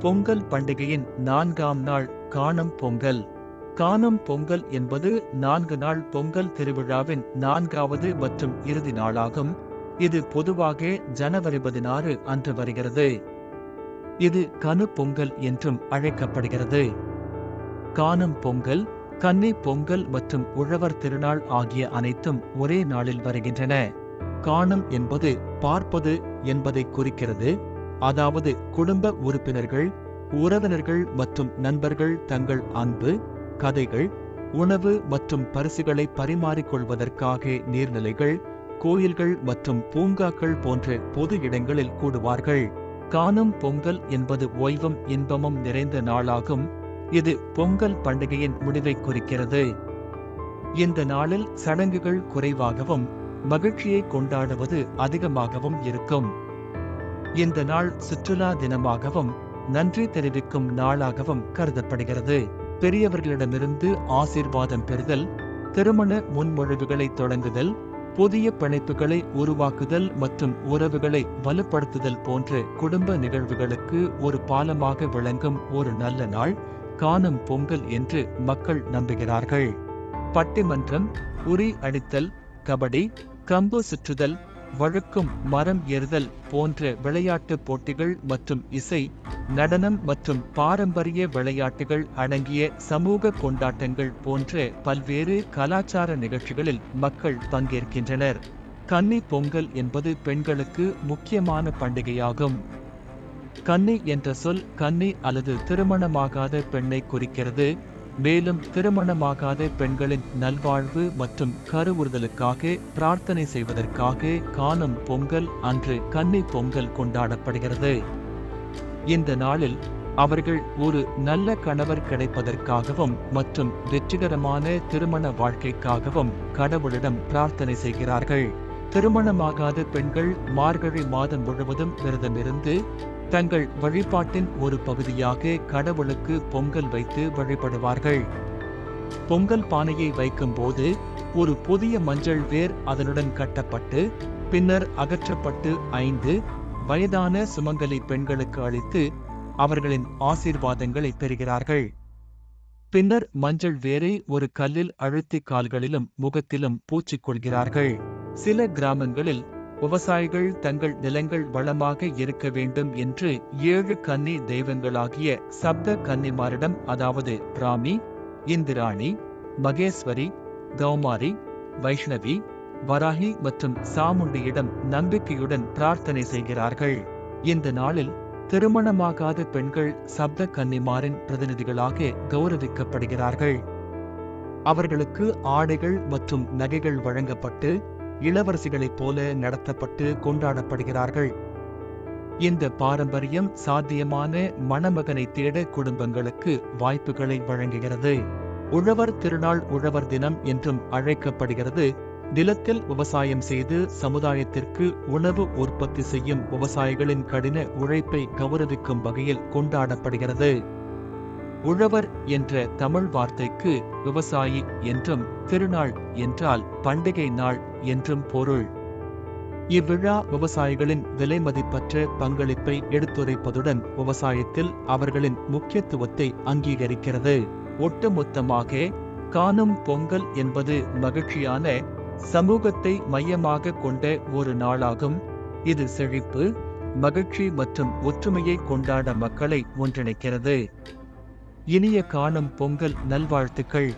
பொங்கல் பண்டிகையின் நான்காம் நாள் காணும் பொங்கல். காணும் பொங்கல் என்பது நான்கு நாள் பொங்கல் திருவிழாவின் நான்காவது மற்றும் இறுதி நாளாகும். இது பொதுவாக ஜனவரி பதினாறு அன்று வருகிறது. இது கனு பொங்கல் என்றும் அழைக்கப்படுகிறது. காணும் பொங்கல் கன்னி பொங்கல் மற்றும் உழவர் திருநாள் ஆகிய அனைத்தும் ஒரே நாளில் வருகின்றன. காணும் என்பது பார்ப்பது என்பதை குறிக்கிறது. அதாவது குடும்ப உறுப்பினர்கள் உறவினர்கள் மற்றும் நண்பர்கள் தங்கள் அன்பு கதைகள் உணவு மற்றும் பரிசுகளை பரிமாறிக்கொள்வதற்காக நீர்நிலைகள் கோயில்கள் மற்றும் பூங்காக்கள் போன்ற பொது இடங்களில் கூடுவார்கள். காணும் பொங்கல் என்பது ஓய்வும் இன்பமும் நிறைந்த நாளாகும். இது பொங்கல் பண்டிகையின் முடிவை குறிக்கிறது. இந்த நாளில் சடங்குகள் குறைவாகவும் மகிழ்ச்சியை கொண்டாடுவது அதிகமாகவும் இருக்கும். இந்த நாள் சுற்றுலா தினமாகவும் நன்றி தெரிவிக்கும் நாளாகவும் கருதப்படுகிறது. பெரியவர்களிடமிருந்து ஆசீர்வாதம் பெறுதல் திருமண முன்மொழிவுகளை தொடங்குதல் புதிய பிணைப்புகளை உருவாக்குதல் மற்றும் உறவுகளை வலுப்படுத்துதல் போன்ற குடும்ப நிகழ்வுகளுக்கு ஒரு பாலமாக விளங்கும் ஒரு நல்ல நாள் காணும் பொங்கல் என்று மக்கள் நம்புகிறார்கள். பட்டிமன்றம் உரி அடித்தல் கபடி கம்பு சுற்றுதல் வழுக்கும் மரம் ஏறுதல் போன்ற விளையாட்டுப் போட்டிகள் மற்றும் இசை நடனம் மற்றும் பாரம்பரிய விளையாட்டுகள் அடங்கிய சமூக கொண்டாட்டங்கள் போன்ற பல்வேறு கலாச்சார நிகழ்ச்சிகளில் மக்கள் பங்கேற்கின்றனர். கன்னி பொங்கல் என்பது பெண்களுக்கு முக்கியமான பண்டிகையாகும். கன்னி என்ற சொல் கன்னி அல்லது திருமணமாகாத பெண்ணை குறிக்கிறது. மேலும் திருமணமாகாத பெண்களின் நல்வாழ்வு மற்றும் கருவுறுதலுக்காக பிரார்த்தனை செய்வதற்காக காணும் பொங்கல் அன்று கன்னி பொங்கல் கொண்டாடப்படுகிறது. இந்த நாளில் அவர்கள் ஒரு நல்ல கணவர் கிடைப்பதற்காகவும் மற்றும் வெற்றிகரமான திருமண வாழ்க்கைக்காகவும் கடவுளிடம் பிரார்த்தனை செய்கிறார்கள். திருமணமாகாத பெண்கள் மார்கழி மாதம் முழுவதும் விரதமிருந்து தங்கள் வழிபாட்டின் ஒரு பகுதியாக கடவுளுக்கு பொங்கல் வைத்து வழிபடுவார்கள். பொங்கல் பானையை வைக்கும்போது ஒரு புதிய மஞ்சள் வேர் அதனுடன் கட்டப்பட்டு பின்னர் அகற்றப்பட்டு ஐந்து வயதான சுமங்கலி பெண்களுக்கு அளித்து அவர்களின் ஆசீர்வாதங்களை பெறுகிறார்கள். பின்னர் மஞ்சள் வேரை ஒரு கல்லில் அழுத்தி கால்களிலும் முகத்திலும் பூச்சிக்கொள்கிறார்கள் சில கிராமங்களில் விவசாயிகள் தங்கள் நிலங்கள் வளமாக இருக்க வேண்டும் என்று ஏழு கன்னி தெய்வங்களாகிய சப்த கன்னிமாரிடம் அதாவது பிராமி இந்திராணி மகேஸ்வரி கௌமாரி வைஷ்ணவி வராகி மற்றும் சாமுண்டியிடம் நம்பிக்கையுடன் பிரார்த்தனை செய்கிறார்கள். இந்த நாளில் திருமணமாகாத பெண்கள் சப்த கன்னிமாரின் பிரதிநிதிகளாக கௌரவிக்கப்படுகிறார்கள். அவர்களுக்கு ஆடைகள் மற்றும் நகைகள் வழங்கப்பட்டு இளவரசிகளைப் போல நடத்தப்பட்டு கொண்டாடப்படுகிறார்கள். இந்த பாரம்பரியம் சாத்தியமான மணமகனை தேட குடும்பங்களுக்கு வாய்ப்புகளை வழங்குகிறது. உழவர் திருநாள் உழவர் தினம் என்றும் அழைக்கப்படுகிறது. நிலத்தில் விவசாயம் செய்து சமுதாயத்திற்கு உணவு உற்பத்தி செய்யும் விவசாயிகளின் கடின உழைப்பை கௌரவிக்கும் வகையில் கொண்டாடப்படுகிறது. உழவர் என்ற தமிழ் வார்த்தைக்கு விவசாயி என்றும் திருநாள் என்றால் பண்டிகை நாள் என்றும் பொருள். இவ்விழா விவசாயிகளின் விலைமதிப்பற்ற பங்களிப்பை எடுத்துரைப்பதுடன் விவசாயத்தில் அவர்களின் முக்கியத்துவத்தை அங்கீகரிக்கிறது. ஒட்டுமொத்தமாக காணும் பொங்கல் என்பது மகிழ்ச்சியான சமூகத்தை மையமாக கொண்ட ஒரு நாளாகும். இது செழிப்பு மகிழ்ச்சி மற்றும் ஒற்றுமையை கொண்டாட மக்களை ஒன்றிணைக்கிறது. இனிய காணும் பொங்கல் நல்வாழ்த்துக்கள்.